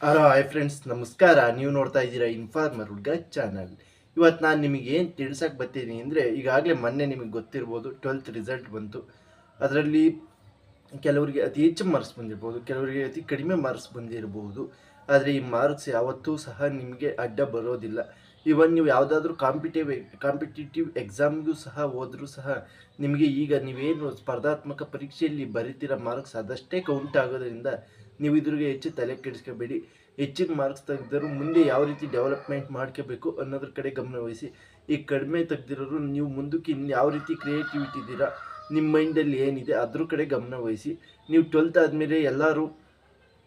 Hello hi friends ನಮಸ್ಕಾರ. ನೀವು ನೋಡ್ತಾ ಇದ್ದೀರಾ ಇನ್ಫಾರ್ಮರ್ ಹುಡ್ಗ ಚಾನಲ್ ಇವತ್ತು ನಾನು ನಿಮಗೆ ಏನು ತಿಳ್ಸಕ್ಕೆ ಬರ್ತೀನಿ ಅಂದರೆ, ಈಗಾಗಲೇ ಮೊನ್ನೆ ನಿಮಗೆ ಗೊತ್ತಿರ್ಬೋದು ಟ್ವೆಲ್ತ್ ರಿಸಲ್ಟ್ ಬಂತು. ಅದರಲ್ಲಿ ಕೆಲವರಿಗೆ ಅತಿ ಹೆಚ್ಚು ಮಾರ್ಕ್ಸ್ ಬಂದಿರ್ಬೋದು, ಕೆಲವರಿಗೆ ಅತಿ ಕಡಿಮೆ ಮಾರ್ಕ್ಸ್ ಬಂದಿರಬಹುದು ಆದರೆ ಈ ಮಾರ್ಕ್ಸ್ ಯಾವತ್ತೂ ಸಹ ನಿಮಗೆ ಅಡ್ಡ ಬರೋದಿಲ್ಲ. ಇವನ್ ನೀವು ಯಾವುದಾದ್ರೂ ಕಾಂಪಿಟೇವ್ ಕಾಂಪಿಟೇಟಿವ್ ಎಕ್ಸಾಮ್ಗೂ ಸಹ ಹೋದರೂ ಸಹ ನಿಮಗೆ ಈಗ ನೀವೇನು ಸ್ಪರ್ಧಾತ್ಮಕ ಪರೀಕ್ಷೆಯಲ್ಲಿ ಬರೀತಿರೋ ಮಾರ್ಕ್ಸ್ ಅದಷ್ಟೇ ಕೌಂಟ್ ಆಗೋದ್ರಿಂದ ನೀವು ಇದ್ರಿಗೆ ಹೆಚ್ಚು ತಲೆ ಕೆಡಿಸ್ಕೋಬೇಡಿ. ಹೆಚ್ಚಿಗೆ ಮಾರ್ಕ್ಸ್ ತೆಗೆದರೂ ಮುಂದೆ ಯಾವ ರೀತಿ ಡೆವಲಪ್ಮೆಂಟ್ ಮಾಡ್ಕೋಬೇಕು ಅನ್ನೋದ್ರ ಕಡೆ ಗಮನ ವಹಿಸಿ. ಈಗ ಕಡಿಮೆ ತೆಗೆದಿರೋರು ನೀವು ಮುಂದಕ್ಕೆ ಇನ್ನು ಯಾವ ರೀತಿ ಕ್ರಿಯೇಟಿವಿಟಿ ಇದ್ದೀರಾ, ನಿಮ್ಮ ಮೈಂಡಲ್ಲಿ ಏನಿದೆ ಅದ್ರ ಕಡೆ ಗಮನ ವಹಿಸಿ. ನೀವು ಟ್ವೆಲ್ತ್ ಆದಮೇಲೆ ಎಲ್ಲರೂ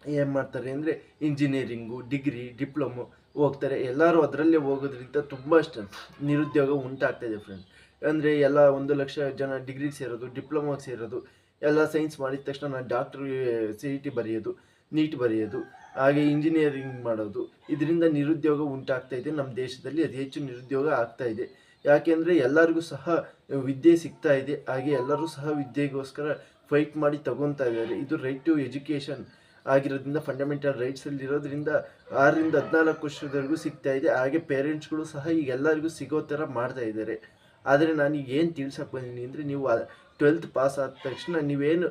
ಏನು ಮಾಡ್ತಾರೆ ಅಂದರೆ ಇಂಜಿನಿಯರಿಂಗು ಡಿಗ್ರಿ ಡಿಪ್ಲೊಮೊ ಹೋಗ್ತಾರೆ. ಎಲ್ಲರೂ ಅದರಲ್ಲೇ ಹೋಗೋದ್ರಿಂದ ತುಂಬ ಅಷ್ಟು ನಿರುದ್ಯೋಗ ಉಂಟಾಗ್ತಾಯಿದೆ ಫ್ರೆಂಡ್ ಅಂದರೆ ಎಲ್ಲ ಒಂದು ಲಕ್ಷ ಜನ ಡಿಗ್ರಿಗೆ ಸೇರೋದು ಡಿಪ್ಲೊಮಾಗೆ ಸೇರೋದು ಎಲ್ಲ ಸೈನ್ಸ್ ಮಾಡಿದ ತಕ್ಷಣ ನಾನು ಡಾಕ್ಟ್ರ್, ಸಿ ಇ ಟಿ ಬರೆಯೋದು, ನೀಟ್ ಬರೆಯೋದು, ಹಾಗೆ ಇಂಜಿನಿಯರಿಂಗ್ ಮಾಡೋದು. ಇದರಿಂದ ನಿರುದ್ಯೋಗ ಉಂಟಾಗ್ತಾ ಇದೆ. ನಮ್ಮ ದೇಶದಲ್ಲಿ ಅತಿ ಹೆಚ್ಚು ನಿರುದ್ಯೋಗ ಆಗ್ತಾ ಇದೆ. ಯಾಕೆಂದರೆ ಎಲ್ಲರಿಗೂ ಸಹ ವಿದ್ಯೆ ಸಿಗ್ತಾ ಇದೆ. ಹಾಗೆ ಎಲ್ಲರೂ ಸಹ ವಿದ್ಯೆಗೋಸ್ಕರ ಫೈಟ್ ಮಾಡಿ ತಗೊತಾ ಇದ್ದಾರೆ. ಇದು ರೈಟ್ ಟು ಎಜುಕೇಷನ್ ಆಗಿರೋದ್ರಿಂದ ಫಂಡಮೆಂಟಲ್ ರೈಟ್ಸಲ್ಲಿ ಇರೋದ್ರಿಂದ ಆರರಿಂದ ಹದಿನಾಲ್ಕು ವರ್ಷದವರೆಗೂ ಸಿಗ್ತಾ ಇದೆ. ಹಾಗೆ ಪೇರೆಂಟ್ಸ್ಗಳು ಸಹ ಈಗ ಎಲ್ಲರಿಗೂ ಸಿಗೋ ಥರ ಮಾಡ್ತಾ ಇದ್ದಾರೆ. ಆದರೆ ನಾನು ಏನು ತಿಳ್ಸಕ್ಕೆ ಬಂದೀನಿ ಅಂದರೆ, ನೀವು ಟ್ವೆಲ್ತ್ ಪಾಸ್ ಆದ ತಕ್ಷಣ ನೀವೇನು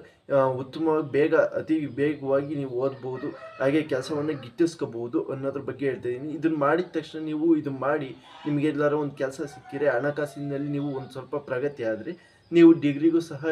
ಉತ್ತಮವಾಗಿ ಬೇಗ, ಅತಿ ವೇಗವಾಗಿ ನೀವು ಓದ್ಬೋದು, ಹಾಗೆ ಕೆಲಸವನ್ನು ಗಿಟ್ಟಿಸ್ಕೋಬಹುದು ಅನ್ನೋದ್ರ ಬಗ್ಗೆ ಹೇಳ್ತಾ ಇದ್ದೀನಿ. ಇದನ್ನು ಮಾಡಿದ ತಕ್ಷಣ ನೀವು ಇದು ಮಾಡಿ ನಿಮಗೆ ಎಲ್ಲಾರು ಒಂದು ಕೆಲಸ ಸಿಕ್ಕಿರೆ ಹಣಕಾಸಿನಲ್ಲಿ ನೀವು ಒಂದು ಸ್ವಲ್ಪ ಪ್ರಗತಿ ಆದರೆ ನೀವು ಡಿಗ್ರಿಗೂ ಸಹ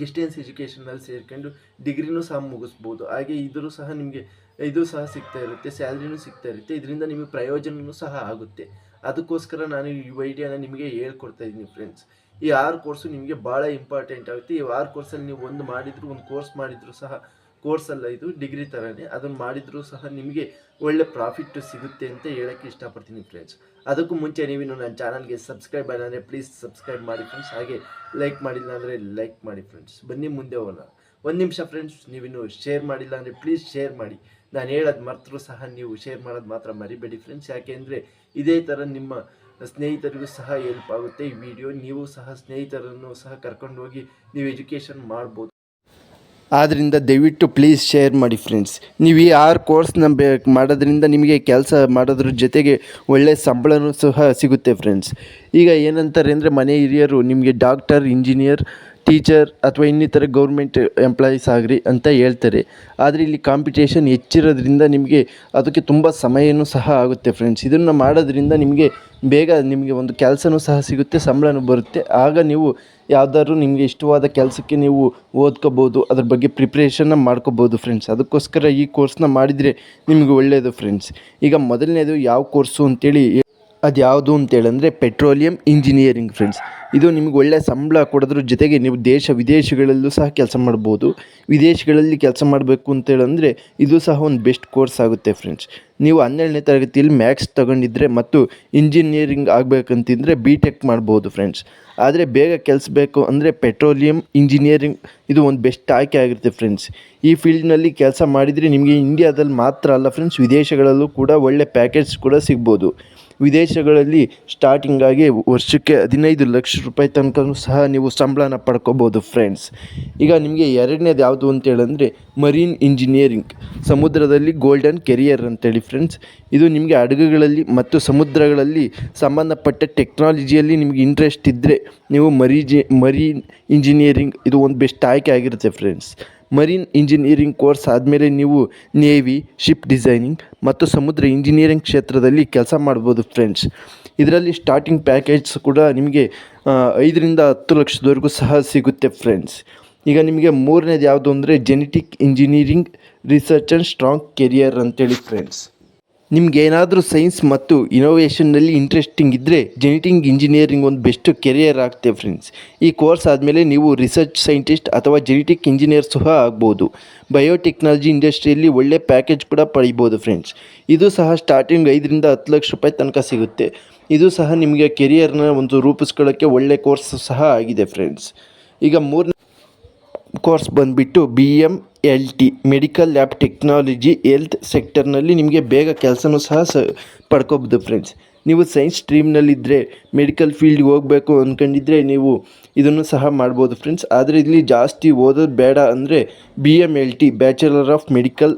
ಡಿಸ್ಟೆನ್ಸ್ ಎಜುಕೇಷನಲ್ಲಿ ಸೇರ್ಕೊಂಡು ಡಿಗ್ರಿನೂ ಸಹ ಮುಗಿಸ್ಬೋದು. ಹಾಗೆ ಇದ್ರೂ ಸಹ ನಿಮಗೆ, ಇದು ಸಹ ಸಿಗ್ತಾ ಇರುತ್ತೆ, ಸ್ಯಾಲ್ರಿನೂ ಸಿಗ್ತಾ ಇರುತ್ತೆ, ಇದರಿಂದ ನಿಮಗೆ ಪ್ರಯೋಜನವೂ ಸಹ ಆಗುತ್ತೆ. ಅದಕ್ಕೋಸ್ಕರ ನಾನು ಈ ಐಡಿಯಾನ ನಿಮಗೆ ಹೇಳ್ಕೊಡ್ತಾ ಇದ್ದೀನಿ ಫ್ರೆಂಡ್ಸ್ ಈ ಆರು ಕೋರ್ಸು ನಿಮಗೆ ಭಾಳ ಇಂಪಾರ್ಟೆಂಟ್ ಆಗುತ್ತೆ. ಈ ಆರು ಕೋರ್ಸಲ್ಲಿ ನೀವು ಒಂದು ಮಾಡಿದ್ರು, ಒಂದು ಕೋರ್ಸ್ ಮಾಡಿದ್ರು ಸಹ ಕೋರ್ಸಲ್ಲ ಇದು ಡಿಗ್ರಿ ಥರನೇ ಅದನ್ನು ಮಾಡಿದರೂ ಸಹ ನಿಮಗೆ ಒಳ್ಳೆ ಪ್ರಾಫಿಟ್ ಸಿಗುತ್ತೆ ಅಂತ ಹೇಳೋಕ್ಕೆ ಇಷ್ಟಪಡ್ತೀನಿ ಫ್ರೆಂಡ್ಸ್ ಅದಕ್ಕೂ ಮುಂಚೆ ನೀವಿನ್ನು ನನ್ನ ಚಾನಲ್ಗೆ ಸಬ್ಸ್ಕ್ರೈಬ್ ಅಂದರೆ ಪ್ಲೀಸ್ ಸಬ್ಸ್ಕ್ರೈಬ್ ಮಾಡಿ ಫ್ರೆಂಡ್ಸ್ ಹಾಗೆ ಲೈಕ್ ಮಾಡಿಲ್ಲ ಅಂದರೆ ಲೈಕ್ ಮಾಡಿ ಫ್ರೆಂಡ್ಸ್ ಬನ್ನಿ ಮುಂದೆ ಹೋಗೋಣ. ಒಂದು ನಿಮಿಷ ಫ್ರೆಂಡ್ಸ್ ನೀವಿನ್ನು ಶೇರ್ ಮಾಡಿಲ್ಲ ಅಂದರೆ ಪ್ಲೀಸ್ ಶೇರ್ ಮಾಡಿ. ನಾನು ಹೇಳೋದು ಮರ್ತರೂ ಸಹ ನೀವು ಶೇರ್ ಮಾಡೋದು ಮಾತ್ರ ಮರಿಬೇಡಿ ಫ್ರೆಂಡ್ಸ್ ಯಾಕೆಂದರೆ ಇದೇ ಥರ ನಿಮ್ಮ ಸ್ನೇಹಿತರಿಗೂ ಸಹ ಹೆಲ್ಪ್ ಆಗುತ್ತೆ ಈ ವಿಡಿಯೋ ನೀವು ಸಹ ಸ್ನೇಹಿತರನ್ನು ಸಹ ಕರ್ಕೊಂಡು ಹೋಗಿ ನೀವು ಎಜುಕೇಷನ್ ಮಾಡ್ಬೋದು. ಆದ್ದರಿಂದ ದಯವಿಟ್ಟು ಪ್ಲೀಸ್ ಶೇರ್ ಮಾಡಿ ಫ್ರೆಂಡ್ಸ್ ನೀವು ಈ ಆರು ಕೋರ್ಸ್ನ ಬೇ ಮಾಡೋದ್ರಿಂದ ನಿಮಗೆ ಕೆಲಸ ಮಾಡೋದ್ರ ಜೊತೆಗೆ ಒಳ್ಳೆಯ ಸಂಬಳನೂ ಸಹ ಸಿಗುತ್ತೆ ಫ್ರೆಂಡ್ಸ್ ಈಗ ಏನಂತಾರೆ ಅಂದರೆ ಮನೆ ಹಿರಿಯರು, ನಿಮಗೆ ಡಾಕ್ಟರ್ ಇಂಜಿನಿಯರ್ ಟೀಚರ್ ಅಥವಾ ಇನ್ನಿತರ ಗೌರ್ಮೆಂಟ್ ಎಂಪ್ಲಾಯೀಸ್ ಆಗ್ರಿ ಅಂತ ಹೇಳ್ತಾರೆ. ಆದರೆ ಇಲ್ಲಿ ಕಾಂಪಿಟೇಷನ್ ಹೆಚ್ಚಿರೋದ್ರಿಂದ ನಿಮಗೆ ಅದಕ್ಕೆ ತುಂಬ ಸಮಯನೂ ಸಹ ಆಗುತ್ತೆ ಫ್ರೆಂಡ್ಸ್ ಇದನ್ನು ಮಾಡೋದ್ರಿಂದ ನಿಮಗೆ ಬೇಗ ನಿಮಗೆ ಒಂದು ಕೆಲಸನೂ ಸಹ ಸಿಗುತ್ತೆ, ಸಂಬಳನೂ ಬರುತ್ತೆ. ಆಗ ನೀವು ಯಾವ್ದಾದ್ರು ನಿಮಗೆ ಇಷ್ಟವಾದ ಕೆಲಸಕ್ಕೆ ನೀವು ಓದ್ಕೋಬೋದು, ಅದ್ರ ಬಗ್ಗೆ ಪ್ರಿಪ್ರೇಷನ್ನ ಮಾಡ್ಕೋಬೋದು ಫ್ರೆಂಡ್ಸ್ ಅದಕ್ಕೋಸ್ಕರ ಈ ಕೋರ್ಸ್ನ ಮಾಡಿದರೆ ನಿಮಗೆ ಒಳ್ಳೆಯದು ಫ್ರೆಂಡ್ಸ್ ಈಗ ಮೊದಲನೇದು ಯಾವ ಕೋರ್ಸು ಅಂತೇಳಿ ಅದು ಯಾವುದು ಅಂತೇಳಂದರೆ ಪೆಟ್ರೋಲಿಯಂ ಇಂಜಿನಿಯರಿಂಗ್ ಫ್ರೆಂಡ್ಸ್ ಇದು ನಿಮಗೆ ಒಳ್ಳೆಯ ಸಂಬಳ ಕೊಡೋದ್ರ ಜೊತೆಗೆ ನೀವು ದೇಶ ವಿದೇಶಗಳಲ್ಲೂ ಸಹ ಕೆಲಸ ಮಾಡ್ಬೋದು. ವಿದೇಶಗಳಲ್ಲಿ ಕೆಲಸ ಮಾಡಬೇಕು ಅಂತೇಳಂದರೆ ಇದು ಸಹ ಒಂದು ಬೆಸ್ಟ್ ಕೋರ್ಸ್ ಆಗುತ್ತೆ ಫ್ರೆಂಡ್ಸ್. ನೀವು ಹನ್ನೆರಡನೇ ತರಗತಿಯಲ್ಲಿ ಮ್ಯಾಥ್ಸ್ ತಗೊಂಡಿದ್ರೆ ಮತ್ತು ಇಂಜಿನಿಯರಿಂಗ್ ಆಗಬೇಕಂತಿದ್ರೆ ಬಿ ಟೆಕ್ ಮಾಡ್ಬೋದು ಫ್ರೆಂಡ್ಸ್. ಆದರೆ ಬೇಗ ಕೆಲಸ ಬೇಕು ಅಂದರೆ ಪೆಟ್ರೋಲಿಯಂ ಇಂಜಿನಿಯರಿಂಗ್ ಇದು ಒಂದು ಬೆಸ್ಟ್ ಆಯ್ಕೆ ಆಗಿರುತ್ತೆ ಫ್ರೆಂಡ್ಸ್. ಈ ಫೀಲ್ಡ್ನಲ್ಲಿ ಕೆಲಸ ಮಾಡಿದರೆ ನಿಮಗೆ ಇಂಡಿಯಾದಲ್ಲಿ ಮಾತ್ರ ಅಲ್ಲ ಫ್ರೆಂಡ್ಸ್, ವಿದೇಶಗಳಲ್ಲೂ ಕೂಡ ಒಳ್ಳೆ ಪ್ಯಾಕೇಜ್ ಕೂಡ ಸಿಗ್ಬೋದು. ವಿದೇಶಗಳಲ್ಲಿ ಸ್ಟಾರ್ಟಿಂಗಾಗಿ ವರ್ಷಕ್ಕೆ ಹದಿನೈದು ಲಕ್ಷ ರೂಪಾಯಿ ತನಕನೂ ಸಹ ನೀವು ಸಂಬಳನ ಪಡ್ಕೋಬೋದು ಫ್ರೆಂಡ್ಸ್ ಈಗ ನಿಮಗೆ ಎರಡನೇದು ಯಾವುದು ಅಂತೇಳಂದರೆ ಮರೀನ್ ಇಂಜಿನಿಯರಿಂಗ್ ಸಮುದ್ರದಲ್ಲಿ ಗೋಲ್ಡನ್ ಕೆರಿಯರ್ ಅಂತೇಳಿ ಫ್ರೆಂಡ್ಸ್ ಇದು ನಿಮಗೆ ಹಡಗುಗಳಲ್ಲಿ ಮತ್ತು ಸಮುದ್ರಗಳಲ್ಲಿ ಸಂಬಂಧಪಟ್ಟ ಟೆಕ್ನಾಲಜಿಯಲ್ಲಿ ನಿಮಗೆ ಇಂಟ್ರೆಸ್ಟ್ ಇದ್ದರೆ ನೀವು ಮರೀಜಿ ಮರೀನ್ ಇಂಜಿನಿಯರಿಂಗ್ ಇದು ಒಂದು ಬೆಸ್ಟ್ ಆಯ್ಕೆ ಆಗಿರುತ್ತೆ ಫ್ರೆಂಡ್ಸ್ ಮರೀನ್ ಇಂಜಿನಿಯರಿಂಗ್ ಕೋರ್ಸ್ ಆದಮೇಲೆ ನೀವು ನೇವಿ ಶಿಪ್ ಡಿಸೈನಿಂಗ್ ಮತ್ತು ಸಮುದ್ರ ಇಂಜಿನಿಯರಿಂಗ್ ಕ್ಷೇತ್ರದಲ್ಲಿ ಕೆಲಸ ಮಾಡ್ಬೋದು ಫ್ರೆಂಡ್ಸ್ ಇದರಲ್ಲಿ ಸ್ಟಾರ್ಟಿಂಗ್ ಪ್ಯಾಕೇಜ್ ಕೂಡ ನಿಮಗೆ ಐದರಿಂದ ಹತ್ತು ಲಕ್ಷದವರೆಗೂ ಸಹ ಸಿಗುತ್ತೆ ಫ್ರೆಂಡ್ಸ್ ಈಗ ನಿಮಗೆ ಮೂರನೇದು ಯಾವುದು ಅಂದರೆ genetic engineering research and strong career ಅಂತೇಳಿ ಫ್ರೆಂಡ್ಸ್ ನಿಮ್ಗೆ ಏನಾದರೂ ಸೈನ್ಸ್ ಮತ್ತು ಇನೋವೇಷನ್ನಲ್ಲಿ ಇಂಟ್ರೆಸ್ಟಿಂಗ್ ಇದ್ದರೆ ಜೆನೆಟಿಂಗ್ ಇಂಜಿನಿಯರಿಂಗ್ ಒಂದು ಬೆಸ್ಟ್ ಕೆರಿಯರ್ ಆಗ್ತದೆ ಫ್ರೆಂಡ್ಸ್ ಈ ಕೋರ್ಸ್ ಆದಮೇಲೆ ನೀವು ರಿಸರ್ಚ್ ಸೈಂಟಿಸ್ಟ್ ಅಥವಾ ಜೆನೆಟಿಕ್ ಇಂಜಿನಿಯರ್ ಸಹ ಆಗ್ಬೋದು. ಬಯೋಟೆಕ್ನಾಲಜಿ ಇಂಡಸ್ಟ್ರಿಯಲ್ಲಿ ಒಳ್ಳೆ ಪ್ಯಾಕೇಜ್ ಕೂಡ ಪಡಿಬೋದು ಫ್ರೆಂಡ್ಸ್ ಇದು ಸಹ ಸ್ಟಾರ್ಟಿಂಗ್ ಐದರಿಂದ ಹತ್ತು ಲಕ್ಷ ರೂಪಾಯಿ ತನಕ ಸಿಗುತ್ತೆ. ಇದು ಸಹ ನಿಮಗೆ ಕೆರಿಯರ್ನ ಒಂದು ರೂಪಿಸ್ಕೊಳ್ಳೋಕ್ಕೆ ಒಳ್ಳೆ ಕೋರ್ಸ್ ಸಹ ಆಗಿದೆ ಫ್ರೆಂಡ್ಸ್ ಈಗ ಮೂರನೇ ಕೋರ್ಸ್ ಬಂದುಬಿಟ್ಟು B M L T, medical lab technology, health ಸೆಕ್ಟರ್ನಲ್ಲಿ ನಿಮಗೆ ಬೇಗ ಕೆಲಸನೂ ಸಹ ಸ ಪಡ್ಕೋಬೋದು ಫ್ರೆಂಡ್ಸ್. ನೀವು ಸೈನ್ಸ್ ಸ್ಟ್ರೀಮ್ನಲ್ಲಿದ್ದರೆ ಮೆಡಿಕಲ್ ಫೀಲ್ಡ್ಗೆ ಹೋಗಬೇಕು ಅಂದ್ಕೊಂಡಿದ್ರೆ ನೀವು ಇದನ್ನು ಸಹ ಮಾಡ್ಬೋದು ಫ್ರೆಂಡ್ಸ್. ಆದರೆ ಇಲ್ಲಿ ಜಾಸ್ತಿ ಓದೋದು ಬೇಡ ಅಂದರೆ B M L T, bachelor of medical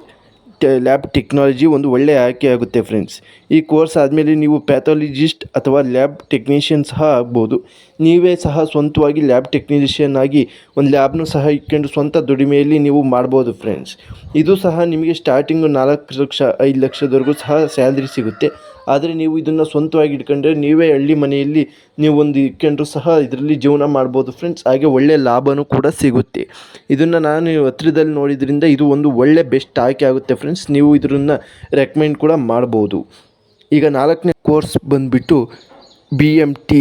lab technology ಒಂದು ಒಳ್ಳೆಯ ಆಯ್ಕೆ ಆಗುತ್ತೆ ಫ್ರೆಂಡ್ಸ್. ಈ ಕೋರ್ಸ್ ಆದಮೇಲೆ ನೀವು ಪ್ಯಾಥಾಲಜಿಸ್ಟ್ ಅಥವಾ ಲ್ಯಾಬ್ ಟೆಕ್ನಿಷಿಯನ್ ಸಹ ಆಗ್ಬೋದು. ನೀವೇ ಸಹ ಸ್ವಂತವಾಗಿ ಲ್ಯಾಬ್ ಟೆಕ್ನಿಷಿಯನ್ ಆಗಿ ಒಂದು ಲ್ಯಾಬ್ನು ಸಹ ಇಟ್ಕೊಂಡು ಸ್ವಂತ ದುಡಿಮೆಯಲ್ಲಿ ನೀವು ಮಾಡ್ಬೋದು ಫ್ರೆಂಡ್ಸ್. ಇದು ಸಹ ನಿಮಗೆ ಸ್ಟಾರ್ಟಿಂಗು ನಾಲ್ಕು ಲಕ್ಷ, ಐದು ಲಕ್ಷದವರೆಗೂ ಸಹ ಸ್ಯಾಲ್ರಿ ಸಿಗುತ್ತೆ. ಆದರೆ ನೀವು ಇದನ್ನು ಸ್ವಂತವಾಗಿ ಇಟ್ಕೊಂಡ್ರೆ ನೀವೇ ಹಳ್ಳಿ ಮನೆಯಲ್ಲಿ ನೀವು ಒಂದು ಇಟ್ಕೊಂಡ್ರು ಸಹ ಇದರಲ್ಲಿ ಜೀವನ ಮಾಡ್ಬೋದು ಫ್ರೆಂಡ್ಸ್ ಹಾಗೆ ಒಳ್ಳೆಯ ಲಾಭವೂ ಕೂಡ ಸಿಗುತ್ತೆ. ಇದನ್ನು ನಾನು ಹತ್ರದಲ್ಲಿ ನೋಡಿದ್ರಿಂದ ಇದು ಒಂದು ಒಳ್ಳೆ ಬೆಸ್ಟ್ ಆಯ್ಕೆ ಆಗುತ್ತೆ ಫ್ರೆಂಡ್ಸ್ ನೀವು ಇದನ್ನು ರೆಕಮೆಂಡ್ ಕೂಡ ಮಾಡ್ಬೋದು. ಈಗ ನಾಲ್ಕನೇ ಕೋರ್ಸ್ ಬಂದುಬಿಟ್ಟು B M T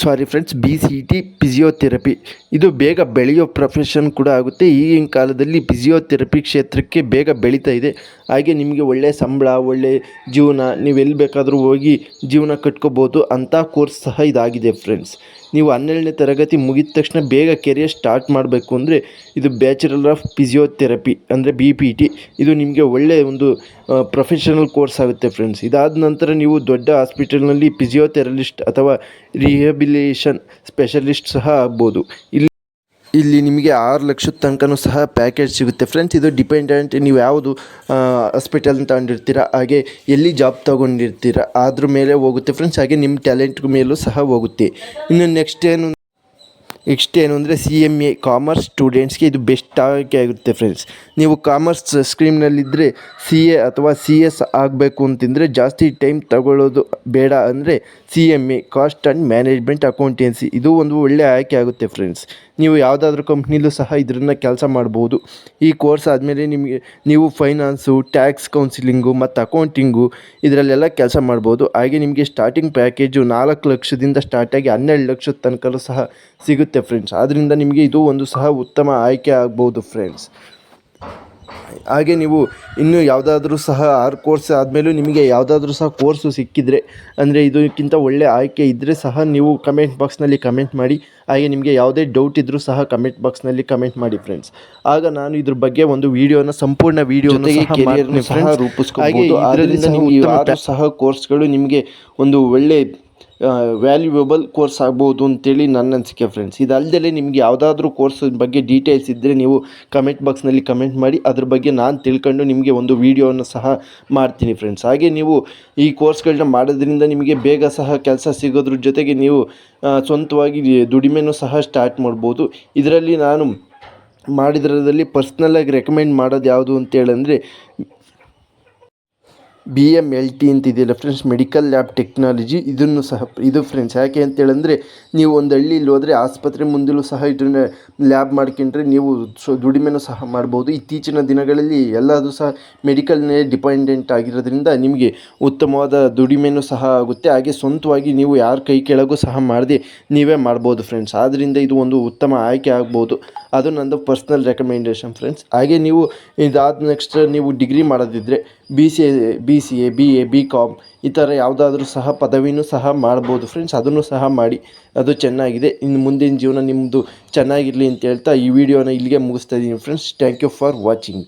sorry friends B C T physiotherapy ಇದು ಬೇಗ ಬೆಳೆಯೋ ಪ್ರೊಫೆಷನ್ ಕೂಡ ಆಗುತ್ತೆ. ಈಗಿನ ಕಾಲದಲ್ಲಿ ಫಿಸಿಯೋಥೆರಪಿ ಕ್ಷೇತ್ರಕ್ಕೆ ಬೇಗ ಬೆಳೀತಾ ಇದೆ. ಹಾಗೆ ನಿಮಗೆ ಒಳ್ಳೆಯ ಸಂಬಳ ಒಳ್ಳೆಯ ಜೀವನ, ನೀವು ಎಲ್ಲಿ ಬೇಕಾದರೂ ಹೋಗಿ ಜೀವನ ಕಟ್ಕೋಬೋದು ಅಂಥ ಕೋರ್ಸ್ ಸಹ ಇದಾಗಿದೆ ಫ್ರೆಂಡ್ಸ್ ನೀವು ಹನ್ನೆರಡನೇ ತರಗತಿ ಮುಗಿದ ತಕ್ಷಣ ಬೇಗ ಕೆರಿಯರ್ ಸ್ಟಾರ್ಟ್ ಮಾಡಬೇಕು ಅಂದರೆ ಇದು ಬ್ಯಾಚುಲರ್ ಆಫ್ ಫಿಸಿಯೋಥೆರಪಿ ಅಂದರೆ ಬಿ ಪಿ ಟಿ ಇದು ನಿಮಗೆ ಒಳ್ಳೆಯ ಒಂದು ಪ್ರೊಫೆಷನಲ್ ಕೋರ್ಸ್ ಆಗುತ್ತೆ ಫ್ರೆಂಡ್ಸ್ ಇದಾದ ನಂತರ ನೀವು ದೊಡ್ಡ ಹಾಸ್ಪಿಟಲ್ನಲ್ಲಿ ಫಿಸಿಯೋಥೆರಲಿಸ್ಟ್ ಅಥವಾ ರಿಹಬಿಲೇಷನ್ ಸ್ಪೆಷಲಿಸ್ಟ್ ಸಹ ಆಗ್ಬೋದು. ಇಲ್ಲಿ ಇಲ್ಲಿ ನಿಮಗೆ ಆರು ಲಕ್ಷದ ತನಕನೂ ಸಹ ಪ್ಯಾಕೇಜ್ ಸಿಗುತ್ತೆ. ಫ್ರೆಂಡ್ಸ್ ಇದು ಡಿಪೆಂಡೆಂಟ್ ನೀವು ಯಾವುದು ಹಾಸ್ಪಿಟಲ್ ತಗೊಂಡಿರ್ತೀರ, ಹಾಗೆ ಎಲ್ಲಿ ಜಾಬ್ ತೊಗೊಂಡಿರ್ತೀರ ಅದ್ರ ಮೇಲೆ ಹೋಗುತ್ತೆ. ಫ್ರೆಂಡ್ಸ್ ಹಾಗೆ ನಿಮ್ಮ ಟ್ಯಾಲೆಂಟ್ ಮೇಲೂ ಸಹ ಹೋಗುತ್ತೆ. ಇನ್ನು ನೆಕ್ಸ್ಟ್ ಏನು ನೆಕ್ಸ್ಟ್ ಏನು ಅಂದರೆ ಸಿ ಎಂ ಎ ಕಾಮರ್ಸ್ ಸ್ಟೂಡೆಂಟ್ಸ್ಗೆ ಇದು ಬೆಸ್ಟ್ ಆಯ್ಕೆ ಆಗುತ್ತೆ ಫ್ರೆಂಡ್ಸ್ ನೀವು ಕಾಮರ್ಸ್ ಸ್ಟ್ರೀಮ್ನಲ್ಲಿದ್ದರೆ ಸಿ ಎ ಅಥವಾ ಸಿ ಎಸ್ ಆಗಬೇಕು ಅಂತಂದರೆ ಜಾಸ್ತಿ ಟೈಮ್ ತಗೊಳ್ಳೋದು ಬೇಡ ಅಂದರೆ C M A, cost and management accountancy. ಇದು ಒಂದು ಒಳ್ಳೆಯ ಆಯ್ಕೆ ಆಗುತ್ತೆ ಫ್ರೆಂಡ್ಸ್. ನೀವು ಯಾವುದಾದ್ರೂ ಕಂಪ್ನಿಲೂ ಸಹ ಇದನ್ನು ಕೆಲಸ ಮಾಡ್ಬೋದು. ಈ ಕೋರ್ಸ್ ಆದಮೇಲೆ ನಿಮಗೆ ನೀವು ಫೈನಾನ್ಸು, ಟ್ಯಾಕ್ಸ್ ಕೌನ್ಸಿಲಿಂಗು ಮತ್ತು ಅಕೌಂಟಿಂಗು ಇದರಲ್ಲೆಲ್ಲ ಕೆಲಸ ಮಾಡ್ಬೋದು. ಹಾಗೆ ನಿಮಗೆ ಸ್ಟಾರ್ಟಿಂಗ್ ಪ್ಯಾಕೇಜು ನಾಲ್ಕು ಲಕ್ಷದಿಂದ ಸ್ಟಾರ್ಟಾಗಿ ಹನ್ನೆರಡು ಲಕ್ಷದ ತನಕ ಸಹ ಸಿಗುತ್ತೆ ಫ್ರೆಂಡ್ಸ್. ಆದ್ದರಿಂದ ನಿಮಗೆ ಇದು ಒಂದು ಸಹ ಉತ್ತಮ ಆಯ್ಕೆ ಆಗ್ಬೋದು ಫ್ರೆಂಡ್ಸ್. ಹಾಗೆ ನೀವು ಇನ್ನೂ ಯಾವುದಾದ್ರೂ ಸಹ ಆರು ಕೋರ್ಸ್ ಆದಮೇಲೂ ನಿಮಗೆ ಯಾವುದಾದ್ರೂ ಸಹ ಕೋರ್ಸು ಸಿಕ್ಕಿದರೆ ಅಂದರೆ ಇದಕ್ಕಿಂತ ಒಳ್ಳೆಯ ಆಯ್ಕೆ ಇದ್ದರೆ ಸಹ ನೀವು ಕಮೆಂಟ್ ಬಾಕ್ಸ್ನಲ್ಲಿ ಕಮೆಂಟ್ ಮಾಡಿ ಹಾಗೆ ನಿಮಗೆ ಯಾವುದೇ ಡೌಟ್ ಇದ್ದರೂ ಸಹ ಕಮೆಂಟ್ ಬಾಕ್ಸ್ನಲ್ಲಿ ಕಮೆಂಟ್ ಮಾಡಿ ಫ್ರೆಂಡ್ಸ್ ಆಗ ನಾನು ಇದ್ರ ಬಗ್ಗೆ ಒಂದು ವಿಡಿಯೋನ ಸಂಪೂರ್ಣ ವೀಡಿಯೋ ರೂಪಿಸ್ಕೊಂಡು ಸಹ ಕೋರ್ಸ್ಗಳು ನಿಮಗೆ ಒಂದು ಒಳ್ಳೆ ವ್ಯಾಲ್ಯೂಯಬಲ್ ಕೋರ್ಸ್ ಆಗ್ಬೋದು ಅಂತೇಳಿ ನನ್ನ ಅನಿಸಿಕೆ ಫ್ರೆಂಡ್ಸ್ ಇದಲ್ಲದೆ ನಿಮಗೆ ಯಾವುದಾದ್ರೂ ಕೋರ್ಸ್ ಬಗ್ಗೆ ಡೀಟೇಲ್ಸ್ ಇದ್ದರೆ ನೀವು ಕಮೆಂಟ್ ಬಾಕ್ಸ್ನಲ್ಲಿ ಕಮೆಂಟ್ ಮಾಡಿ, ಅದ್ರ ಬಗ್ಗೆ ನಾನು ತಿಳ್ಕೊಂಡು ನಿಮಗೆ ಒಂದು ವೀಡಿಯೋವನ್ನು ಸಹ ಮಾಡ್ತೀನಿ ಫ್ರೆಂಡ್ಸ್ ಹಾಗೆ ನೀವು ಈ ಕೋರ್ಸ್ಗಳನ್ನ ಮಾಡೋದ್ರಿಂದ ನಿಮಗೆ ಬೇಗ ಸಹ ಕೆಲಸ ಸಿಗೋದ್ರ ಜೊತೆಗೆ ನೀವು ಸ್ವಂತವಾಗಿ ದುಡಿಮೆನೂ ಸಹ ಸ್ಟಾರ್ಟ್ ಮಾಡ್ಬೋದು. ಇದರಲ್ಲಿ ನಾನು ಮಾಡಿದ್ರದಲ್ಲಿ ಪರ್ಸ್ನಲ್ಲಾಗಿ ರೆಕಮೆಂಡ್ ಮಾಡೋದು ಯಾವುದು ಅಂತೇಳಂದರೆ ಬಿ ಎಂ ಎಲ್ ಟಿ ಅಂತ ಇದೆಯಲ್ಲ ಫ್ರೆಂಡ್ಸ್ ಮೆಡಿಕಲ್ ಲ್ಯಾಬ್ ಟೆಕ್ನಾಲಜಿ ಇದನ್ನು ಸಹ, ಇದು ಫ್ರೆಂಡ್ಸ್ ಯಾಕೆ ಅಂತೇಳಂದರೆ ನೀವು ಒಂದು ಹಳ್ಳಿಲಿ ಹೋದರೆ ಆಸ್ಪತ್ರೆ ಮುಂದಲೂ ಸಹ ಇದನ್ನು ಲ್ಯಾಬ್ ಮಾಡ್ಕೊಂಡ್ರೆ ನೀವು ಸೊ, ದುಡಿಮೆನೂ ಸಹ ಮಾಡ್ಬೋದು. ಇತ್ತೀಚಿನ ದಿನಗಳಲ್ಲಿ ಎಲ್ಲದೂ ಸಹ ಮೆಡಿಕಲ್ನೇ ಡಿಪೆಂಡೆಂಟ್ ಆಗಿರೋದ್ರಿಂದ ನಿಮಗೆ ಉತ್ತಮವಾದ ದುಡಿಮೆನೂ ಸಹ ಆಗುತ್ತೆ. ಹಾಗೆ ಸ್ವಂತವಾಗಿ ನೀವು ಯಾರ ಕೈ ಕೆಳಗೂ ಸಹ ಮಾಡದೆ ನೀವೇ ಮಾಡ್ಬೋದು ಫ್ರೆಂಡ್ಸ್ ಆದ್ದರಿಂದ ಇದು ಒಂದು ಉತ್ತಮ ಆಯ್ಕೆ ಆಗ್ಬೋದು. ಅದು ನನ್ನದು ಪರ್ಸ್ನಲ್ ರೆಕಮೆಂಡೇಷನ್ ಫ್ರೆಂಡ್ಸ್ ಹಾಗೆ ನೀವು ಇದಾದ ನೆಕ್ಸ್ಟ್ ನೀವು degree ಮಾಡೋದಿದ್ದರೆ B C A B C A B A B Com ಈ ಥರ ಯಾವುದಾದ್ರೂ ಸಹ ಪದವಿನೂ ಸಹ ಮಾಡ್ಬೋದು. ಫ್ರೆಂಡ್ಸ್ ಅದನ್ನು ಸಹ ಮಾಡಿ, ಅದು ಚೆನ್ನಾಗಿದೆ. ಇನ್ನು ಮುಂದಿನ ಜೀವನ ನಿಮ್ಮದು ಚೆನ್ನಾಗಿರಲಿ ಅಂತ ಹೇಳ್ತಾ ಈ ವಿಡಿಯೋನ ಇಲ್ಲಿಗೆ ಮುಗಿಸ್ತಾ ಇದ್ದೀನಿ. Friends thank you for watching